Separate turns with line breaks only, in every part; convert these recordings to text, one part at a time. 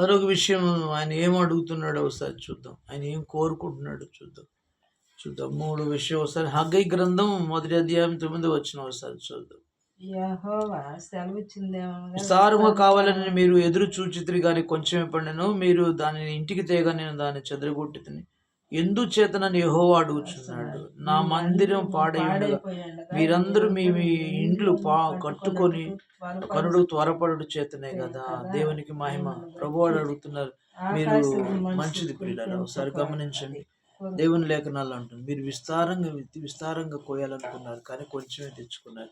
మరొక విషయం ఆయన ఏం అడుగుతున్నాడో ఒకసారి చూద్దాం. ఆయన ఏం కోరుకుంటున్నాడో చూద్దాం. చూద్దాం. మూడు విషయం ఒకసారి. హగ్గై గ్రంథం మొదటి అధ్యాయం తొమ్మిది వచ్చిన ఒకసారి చూద్దాం. విస్తారము కావాలని మీరు ఎదురు చూచితిరి కానీ కొంచెం పండును మీరు దానిని ఇంటికి తేగా నేను దాన్ని చెదరగొట్టి ఎందుచేత నన్ను యెహోవా అడుగుచున్నాడు? నా మందిరం పాడై ఉండగా మీరందరూ మీ మీ ఇండ్లు పా కట్టుకొని కనుడు త్వరపడు చేతనే కదా? దేవునికి మహిమ. ప్రభు అడుగుతున్నారు మీరు మంచిది పిల్లలు ఒకసారి గమనించండి. దేవుని లేఖనాలు అంటుంది మీరు విస్తారంగా విస్తారంగా కోయాలనుకున్నారు కానీ కొంచెమే తెచ్చుకున్నారు.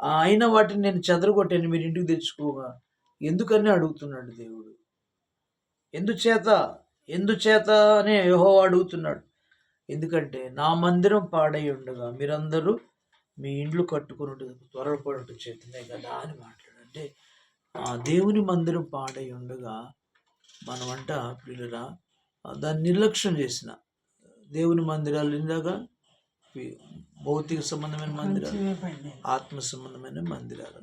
ఆ, అయిన వాటిని నేను చెదరగొట్టాను మీరు ఇంటికి తెచ్చుకోగా. ఎందుకని అడుగుతున్నాడు దేవుడు? ఎందుచేత? ఎందుచేత అనే యహో అడుగుతున్నాడు. ఎందుకంటే నా మందిరం పాడై ఉండగా మీరందరూ మీ ఇండ్లు కట్టుకున్నట్టు త్వరపడటం చేతనే కదా అని మాట్లాడంటే ఆ దేవుని మందిరం పాడై ఉండగా మనమంట పిల్లరా దాన్ని నిర్లక్ష్యం చేసిన దేవుని మందిరాలు ఇందాక భౌతిక సంబంధమైన మందిరాలు ఆత్మ సంబంధమైన మందిరాలు.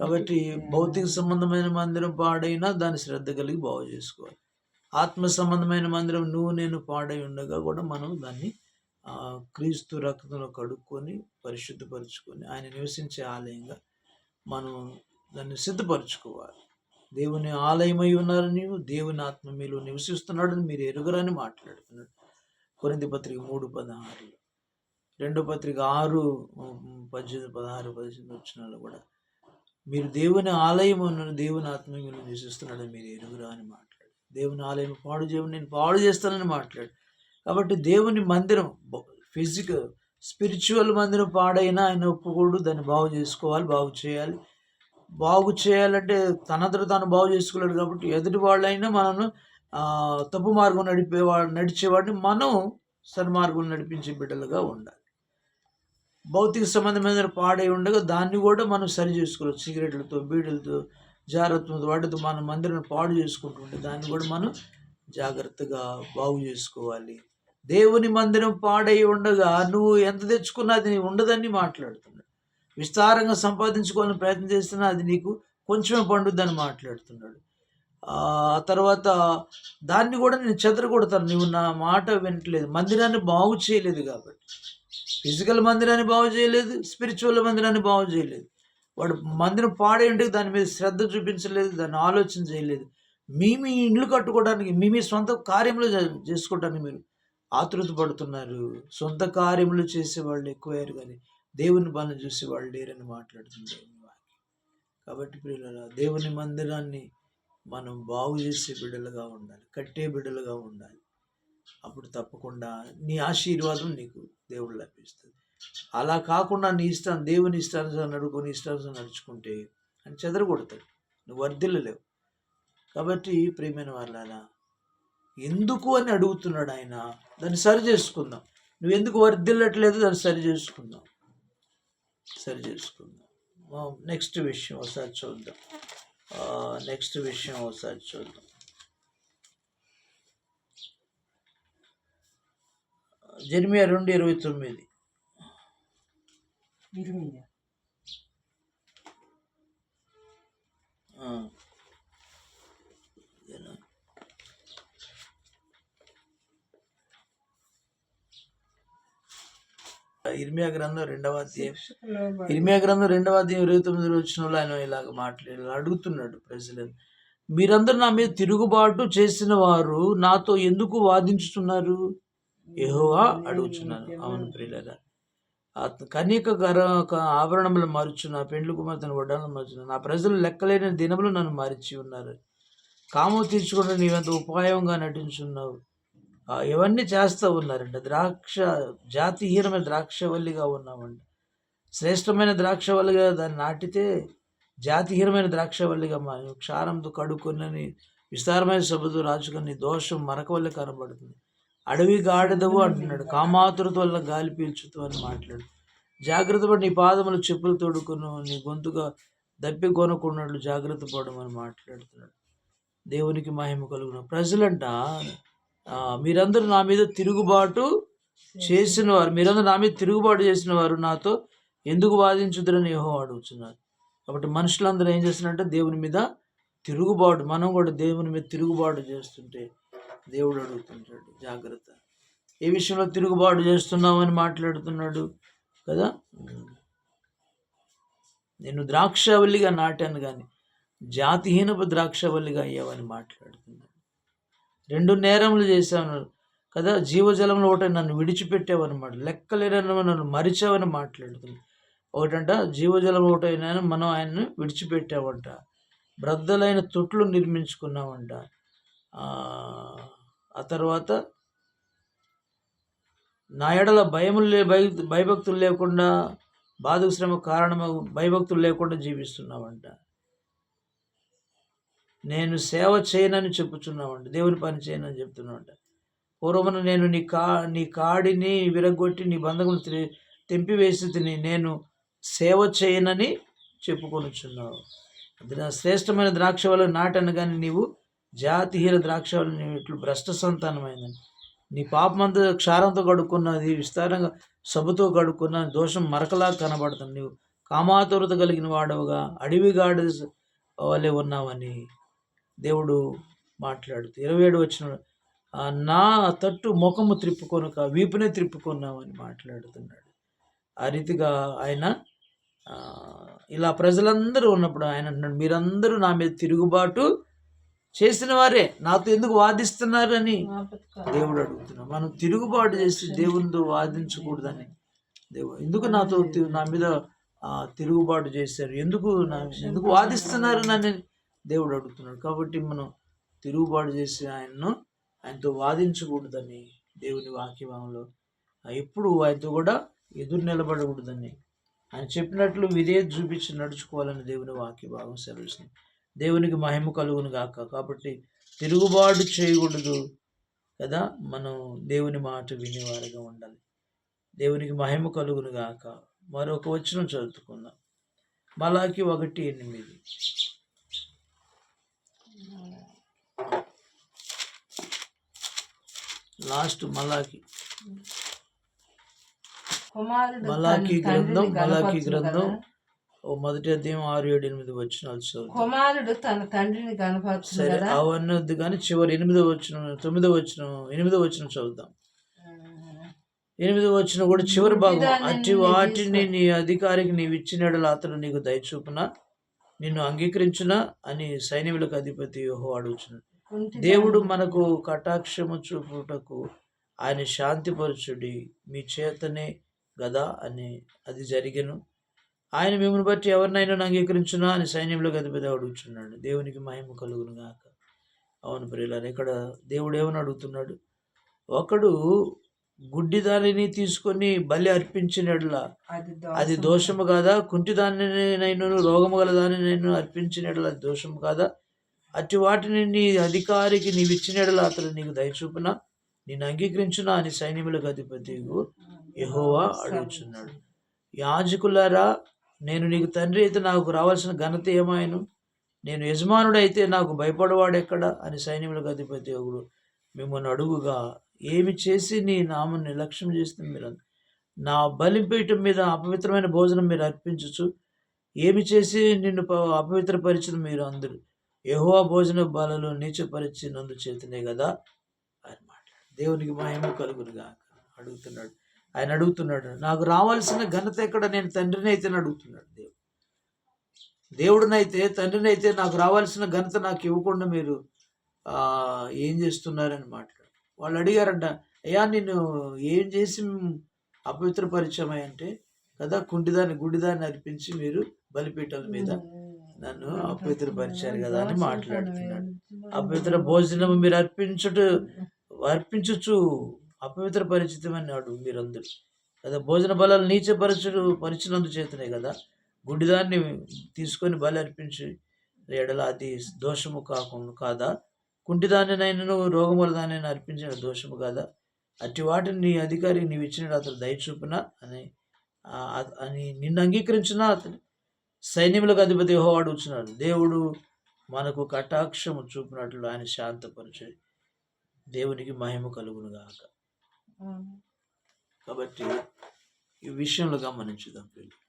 కాబట్టి భౌతిక సంబంధమైన మందిరం పాడైనా దాన్ని శ్రద్ధ కలిగి బాగు చేసుకోవాలి. ఆత్మ సంబంధమైన మందిరం నువ్వు నేను పాడై ఉండగా కూడా మనం దాన్ని క్రీస్తు రక్తంలో కడుక్కొని పరిశుద్ధపరచుకొని ఆయన నివసించే ఆలయంగా మనం దాన్ని సిద్ధపరచుకోవాలి. దేవుని ఆలయమై ఉన్నారు నీవు దేవుని ఆత్మ మీలో నివసిస్తున్నాడని మీరు ఎరుగరని మాట్లాడుతున్నాడు. కొరింది పత్రిక మూడు పదహారులో. రెండో పత్రిక ఆరు పద్దెనిమిది పదహారు పద్దెనిమిది వచ్చినాలు కూడా మీరు దేవుని ఆలయం ఉన్న దేవుని ఆత్మ మీలో నివసిస్తున్నాడని మీరు ఎరుగురా అని మాట్లాడు దేవుని ఆలయం పాడు చేయమని నేను పాడు చేస్తానని మాట్లాడు. కాబట్టి దేవుని మందిరం ఫిజికల్ స్పిరిచువల్ మందిరం పాడైనా ఆయన ఒప్పుకోడు దాన్ని బాగు చేసుకోవాలి బాగు చేయాలి. బాగు చేయాలంటే తనంతట తాను బాగు చేసుకోలేడు కాబట్టి ఎదుటి వాళ్ళైనా మనను తప్పు మార్గం నడిపేవాడు నడిచేవాడిని మనం సన్మార్గం నడిపించే బిడ్డలుగా ఉండాలి. భౌతిక సంబంధమైన పాడై ఉండగా దాన్ని కూడా మనం సరి చేసుకోవచ్చు సిగరెట్లతో బీడులతో జాగ్రత్త వాటితో మన మందిరం పాడు చేసుకుంటుంటే దాన్ని కూడా మనం జాగ్రత్తగా బాగు చేసుకోవాలి. దేవుని మందిరం పాడై ఉండగా నువ్వు ఎంత తెచ్చుకున్నా అది నీ ఉండదని మాట్లాడుతున్నాడు. విస్తారంగా సంపాదించుకోవాలని ప్రయత్నం చేస్తున్నా అది నీకు కొంచెమే పండుద్దని మాట్లాడుతున్నాడు. ఆ తర్వాత దాన్ని కూడా నేను చెదరగొడతాను. నువ్వు నా మాట వినట్లేదు. మందిరాన్ని బాగు చేయలేదు కాబట్టి. ఫిజికల్ మందిరాన్ని బాగు చేయలేదు. స్పిరిచువల్ మందిరాన్ని బాగు చేయలేదు. వాడు మందిరం పాడే ఉంటే దాని మీద శ్రద్ధ చూపించలేదు దాన్ని ఆలోచన చేయలేదు. మీ మీ ఇండ్లు కట్టుకోవడానికి మీ మీ సొంత కార్యములు చే- చేసుకోవడానికి మీరు ఆతృత పడుతున్నారు. సొంత కార్యములు చేసేవాళ్ళు ఎక్కువయ్యారు కానీ దేవుని పనులు చూసేవాళ్ళు లేరని మాట్లాడుతుంది కాబట్టి పిల్లల దేవుని మందిరాన్ని మనం బాగు చేసే బిడ్డలుగా ఉండాలి కట్టే బిడ్డలుగా ఉండాలి. అప్పుడు తప్పకుండా నీ ఆశీర్వాదం నీకు దేవుడు లభిస్తుంది. అలా కాకుండా నీ ఇష్టం దేవుని ఇష్టానుసారం నడుకొని ఇష్టానుసారం నడుచుకుంటే అని చెదరగొడతాడు. నువ్వు వర్ధిల్లలేవు. కాబట్టి ప్రియమైన వాళ్ళరా ఎందుకు అని అడుగుతున్నాడు ఆయన. దాన్ని సరి చేసుకుందాం. నువ్వు ఎందుకు వర్ధిల్లట్లేదు? దాన్ని సరి చేసుకుందాం. సరి చేసుకుందాం. నెక్స్ట్ విషయం ఒకసారి చూద్దాం. నెక్స్ట్ విషయం ఒకసారి చూద్దాం. జర్మియా రెండు ఇరవై తొమ్మిది.
ఇరిమియా
ఆ. ఇదేనా? ఇర్మియా గ్రంథం రెండవ అధ్యాయం. ఇర్మియా గ్రంథం రెండవ అధ్యాయం ఇరవై తొమ్మిది వచ్చిన ఆయన ఇలాగ మాట్లాడారు. అడుగుతున్నాడు ప్రజలను. మీరందరూ నా మీద తిరుగుబాటు చేసిన వారు నాతో ఎందుకు వాదించుతున్నారు? యెహోవా అడుగుచున్నాను అవును ప్రియులరా. కన్యక గర ఆభరణములు ఆభరణములు నా పెండ్లు కుమార్తెను వడ్డాలను మరుచున్న నా ప్రజలు లెక్కలేని దినములు నన్ను మరిచి ఉన్నారు. కాము తీర్చుకుంటూ నీవెంత ఉపాయంగా నటించున్నావు. ఇవన్నీ చేస్తూ ఉన్నారంట. ద్రాక్ష జాతిహీనమైన ద్రాక్షవల్లిగా ఉన్నామంట. శ్రేష్టమైన ద్రాక్షవల్లిగా దాన్ని నాటితే జాతిహీనమైన ద్రాక్షవల్లిగా మా క్షారంతో కడుక్కొని విస్తారమైన సభతో రాచుకొని దోషం మరక వల్ల కనబడుతుంది. అడవి గాడిదవు అంటున్నాడు. కామాతురత వల్ల గాలి పీల్చుతూ అని మాట్లాడు. జాగ్రత్త పడి నీ పాదములు చెప్పులు తొడుకును నీ గొంతుగా దప్పి కొనుక్కున్నట్లు జాగ్రత్త పడమని మాట్లాడుతున్నాడు. దేవునికి మహిమ కలుగున. ప్రజలంట మీరందరూ నా మీద తిరుగుబాటు చేసిన వారు మీరందరూ నా మీద తిరుగుబాటు చేసిన వారు నాతో ఎందుకు వాదించుదరని యెహోవా అడుగుతున్నారు. కాబట్టి మనుషులందరూ ఏం చేస్తున్నారంటే దేవుని మీద తిరుగుబాటు మనం కూడా దేవుని మీద తిరుగుబాటు చేస్తుంటే దేవుడు అడుగుతుంటాడు జాగ్రత్త. ఏ విషయంలో తిరుగుబాటు చేస్తున్నామని మాట్లాడుతున్నాడు కదా? నేను ద్రాక్షవల్లిగా నాటాను కానీ జాతిహీనపు ద్రాక్షవల్లిగా అయ్యావని మాట్లాడుతున్నాడు. రెండు నేరములు చేశాను కదా జీవజలంలో ఒకటి నన్ను విడిచిపెట్టావన్నమాట లెక్కలేరని నన్ను మరిచావని మాట్లాడుతుంది ఒకటంట జీవజలం ఒకటైనా మనం ఆయన్ని విడిచిపెట్టామంట బ్రద్దలైన తొట్లు నిర్మించుకున్నామంట ఆ, తర్వాత నా ఎడల భయములు లే భయ భయభక్తులు లేకుండా బాధకు శ్రమ కారణము భయభక్తులు లేకుండా జీవిస్తున్నామంట నేను సేవ చేయనని చెప్పుచున్నామంట దేవుని పని చేయనని చెప్తున్నామంట పూర్వమున నేను నీ కా నీ కాడిని విరగొట్టి నీ బంధకులు తె- తెంపివేసి తిని నేను సేవ చేయనని చెప్పుకొనుచున్నావు. నా శ్రేష్టమైన ద్రాక్ష వల్ల నాటను కానీ నీవు జాతిహీన ద్రాక్ష ఇట్లు భ్రష్ట సంతానమైందని. నీ పాపమంతా క్షారంతో కడుక్కున్నది విస్తారంగా సబుతో కడుక్కున్న దోషం మరకలా కనబడుతుంది నీవు కామాతురత కలిగిన వాడవుగా అడవిగాడు వలె ఉన్నావని దేవుడు మాట్లాడుతూ ఇరవై ఏడు వచ్చిన నా తట్టు ముఖము త్రిప్పుకొనుక వీపునే త్రిప్పుకున్నామని మాట్లాడుతున్నాడు. ఆ రీతిగా ఆయన ఇలా ప్రజలందరూ ఉన్నప్పుడు ఆయన అంటున్నాడు మీరందరూ నా మీద తిరుగుబాటు చేసిన వారే. నాతో ఎందుకు వాదిస్తున్నారని దేవుడు అడుగుతున్నాడు. మనం తిరుగుబాటు చేసి దేవునితో వాదించకూడదని. దేవుడు ఎందుకు నాతో నా మీద తిరుగుబాటు చేశారు? ఎందుకు నా ఎందుకు వాదిస్తున్నారు నన్ను దేవుడు అడుగుతున్నాడు. కాబట్టి మనం తిరుగుబాటు చేసి ఆయన్ను ఆయనతో వాదించకూడదని దేవుని వాక్యభావంలో ఎప్పుడు ఆయనతో కూడా ఎదురు నిలబడకూడదని. ఆయన చెప్పినట్లు విధేయత చూపించి నడుచుకోవాలని దేవుని వాక్యభావం సెలవుస్తుంది. దేవునికి మహిమ కలుగును గాక. కాబట్టి తిరుగుబాటు చేయకూడదు కదా? మనం దేవుని మాట వినేవారుగా ఉండాలి. దేవునికి మహిమ కలుగును గాక. మరొక వచనం చదువుకుందాం. మలాకి ఒకటి ఎనిమిది. లాస్ట్ మలాకి మలాకి గ్రంథం మలాకి గ్రంథం. మొదటి అధ్యాయం ఆరు ఏడు ఎనిమిది వచ్చినాలు చదువు
కుమారుడు తన తండ్రిని కనపరచును
సరే అవన్నీ వద్దు కానీ చివరి ఎనిమిదో వచ్చిన తొమ్మిదో వచ్చిన ఎనిమిదో వచ్చిన చదువుదాం. ఎనిమిదో వచ్చిన కూడా చివరి భాగం. అట్టి
నీ
వాటిని నీ అధికారికి నీవు ఇచ్చినడల అతడు నీకు దయచూపున నిన్ను అంగీకరించునా? అని సైన్యములకు అధిపతి యోహో అడుగుచున్నాడు.
కుంటి
దేవుడు మనకు కటాక్షము చూపుటకు ఆయన శాంతిపరచుడి మీ చేతనే గదా అని అది జరిగెను. ఆయన మిమ్మల్ని బట్టి ఎవరినైనా అంగీకరించునా అని సైన్యంలో అధిపతి అడుగుచున్నాడు. దేవునికి మహిమ కలుగును గాక. అవును ప్రియులారు ఇక్కడ దేవుడు ఏమని అడుగుతున్నాడు? ఒకడు గుడ్డి దానిని తీసుకొని బలి అర్పించినట్లా.
అది
దోషము కాదా? కుంటి దానినైనను రోగము గల దానినైనా అర్పించినట్ల అది దోషము కాదా? అట్టి వాటిని నీ అధికారికి నీవు ఇచ్చినట్ల అతడు నీకు దయచూపున నేను అంగీకరించునా అని సైన్యములకు అధిపతి యెహోవా అడుగుచున్నాడు. యాజకులారా నేను నీకు తండ్రి అయితే నాకు రావాల్సిన ఘనత ఏమాయను? నేను యజమానుడైతే నాకు భయపడవాడెక్కడ అని సైన్యములకు అధిపతి ఒకడు మిమ్మల్ని అడుగుగా ఏమి చేసి నీ నామం నిర్లక్ష్యం చేస్తుంది మీరు? నా బలిపీఠం మీద అపవిత్రమైన భోజనం మీరు అర్పించచ్చు ఏమి చేసి నిన్ను ప- అపవిత్రపరిచిన మీరు అందరూ? యెహోవా భోజన బలలో నీచపరిచినందు చేతనే కదా? అని మాట్లాడు. దేవునికి మహిమ కలుగునుగా అడుగుతున్నాడు. ఆయన అడుగుతున్నాడు నాకు రావాల్సిన ఘనత ఎక్కడ? నేను తండ్రిని అయితే అడుగుతున్నాడు దేవుడు. దేవుడినైతే తండ్రిని అయితే నాకు రావాల్సిన ఘనత నాకు ఇవ్వకుండా మీరు ఏం చేస్తున్నారని మాట్లాడు వాళ్ళు అడిగారంట అయ్యా నేను ఏం చేసి అపవిత్రపరిచమై అంటే కదా కుంటిదాన్ని గుడిదాన్ని అర్పించి మీరు బలిపీఠాల మీద నన్ను అపవిత్రపరిచారు కదా అని మాట్లాడుతున్నాడు. అపవిత్ర భోజనం మీరు అర్పించుట అర్పించచ్చు అపవిత్ర పరిచితం మీరందరూ. కదా భోజన బలాలు నీచపరచుడు పరిచినందు చేతనే కదా. గుడ్డిదాన్ని తీసుకొని బలి అర్పించి ఎడల అది దోషము కాకుండా కాదా? కుంటిదానినైనను రోగముల దానిని అర్పించిన దోషము కాదా? అట్టి వాటిని నీ అధికారి నీవు ఇచ్చిన అతను దయచూపున అని అని నిన్ను అంగీకరించిన అతను సైన్యములకు అధిపతి హోవాడు వచ్చినాడు దేవుడు మనకు కటాక్షము చూపినట్లు ఆయన శాంతపరిచే. దేవునికి మహిమ కలుగునుగాక. గాక కాబట్టి ఈ విషయంలో గమనించుదాం పిల్లలు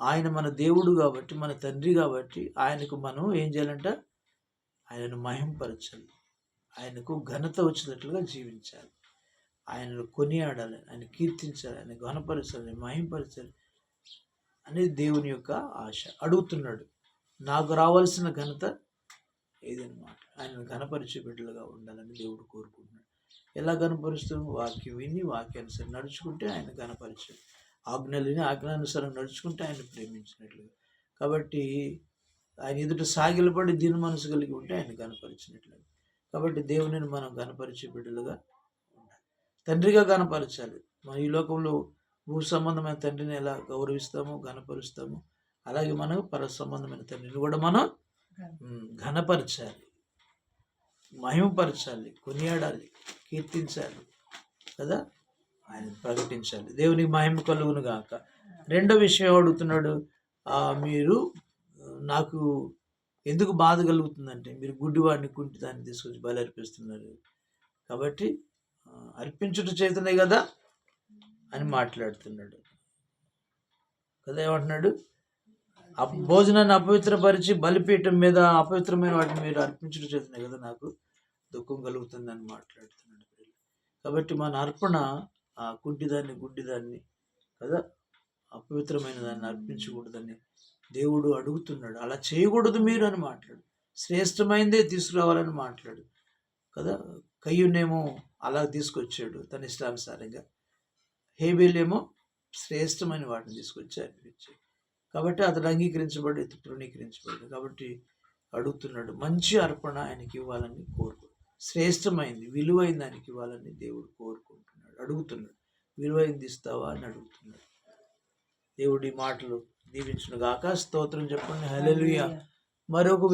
ఆయన మన దేవుడు కాబట్టి మన తండ్రి కాబట్టి ఆయనకు మనం ఏం చేయాలంట? ఆయనను మహింపరచాలి. ఆయనకు ఘనత వచ్చినట్లుగా జీవించాలి. ఆయనను కొనియాడాలి. ఆయన కీర్తించాలి. ఆయన ఘనపరచాలి. మహింపరచాలి అనేది దేవుని యొక్క ఆశ. అడుగుతున్నాడు. నాకు రావాల్సిన ఘనత ఏదన్నమాట? ఆయన ఘనపరిచే బిడ్డలుగా ఉండాలని దేవుడు కోరుకుంటున్నాడు. ఎలా కనపరుస్తాం వాక్యం విని వాక్యానుసారం నడుచుకుంటే ఆయన కనపరిచాడు. ఆజ్ఞలని ఆజ్ఞానుసారం నడుచుకుంటే ఆయన ప్రేమించినట్లుగా. కాబట్టి ఆయన ఎదుట సాగిలపడి దీని మనసు కలిగి ఉంటే ఆయన కనపరిచినట్లుగా. కాబట్టి దేవునిని మనం కనపరిచే బిడ్డలుగా ఉండాలి. తండ్రిగా కనపరచాలి. మన ఈ లోకంలో భూ సంబంధమైన తండ్రిని ఎలా గౌరవిస్తామో ఘనపరుస్తామో అలాగే మనం పర సంబంధమైన తండ్రిని కూడా మనం ఘనపరచాలి. మహిమపరచాలి కొనియాడాలి కీర్తించాలి కదా? ఆయన ప్రకటించాలి. దేవునికి మహిమ కలుగును గాక. రెండో విషయం అడుగుతున్నాడు? మీరు నాకు ఎందుకు బాధ కలుగుతుందంటే మీరు గుడ్డివాడిని కుంటి దాన్ని తీసుకొచ్చి బలి అర్పిస్తున్నారు కాబట్టి అర్పించుట చేతనే కదా అని మాట్లాడుతున్నాడు. కదా ఏమంటున్నాడు? భోజనాన్ని అపవిత్రపరిచి బలిపీఠం మీద అపవిత్రమైన వాటిని మీరు అర్పించడం చేతనే కదా నాకు దుఃఖం కలుగుతుందని మాట్లాడుతున్నాడు కాబట్టి మన అర్పణ ఆ కుంటిదాన్ని గుడ్డిదాన్ని కదా అపవిత్రమైన దాన్ని అర్పించకూడదని దేవుడు అడుగుతున్నాడు. అలా చేయకూడదు మీరు అని మాట్లాడు. శ్రేష్టమైందే తీసుకురావాలని మాట్లాడు కదా. కయ్యునేమో అలా తీసుకొచ్చాడు తన ఇష్టానుసారంగా. హేబేలేమో శ్రేష్టమైన వాటిని తీసుకొచ్చి అర్పించాడు. కాబట్టి అతడు అంగీకరించబడి ఇతడు తృణీకరించబడ్డాడు కాబట్టి అడుగుతున్నాడు మంచి అర్పణ ఆయనకి ఇవ్వాలని కోరుకు శ్రేష్టమైంది విలువైన దానికి ఇవ్వాలని దేవుడు కోరుకుంటున్నాడు అడుగుతున్నాడు. విలువైంది ఇస్తావా? అని అడుగుతున్నాడు. దేవుడి మాటలు దీవించిన గాక స్తోత్రం చెప్పండి. హల్లెలూయా. మరొక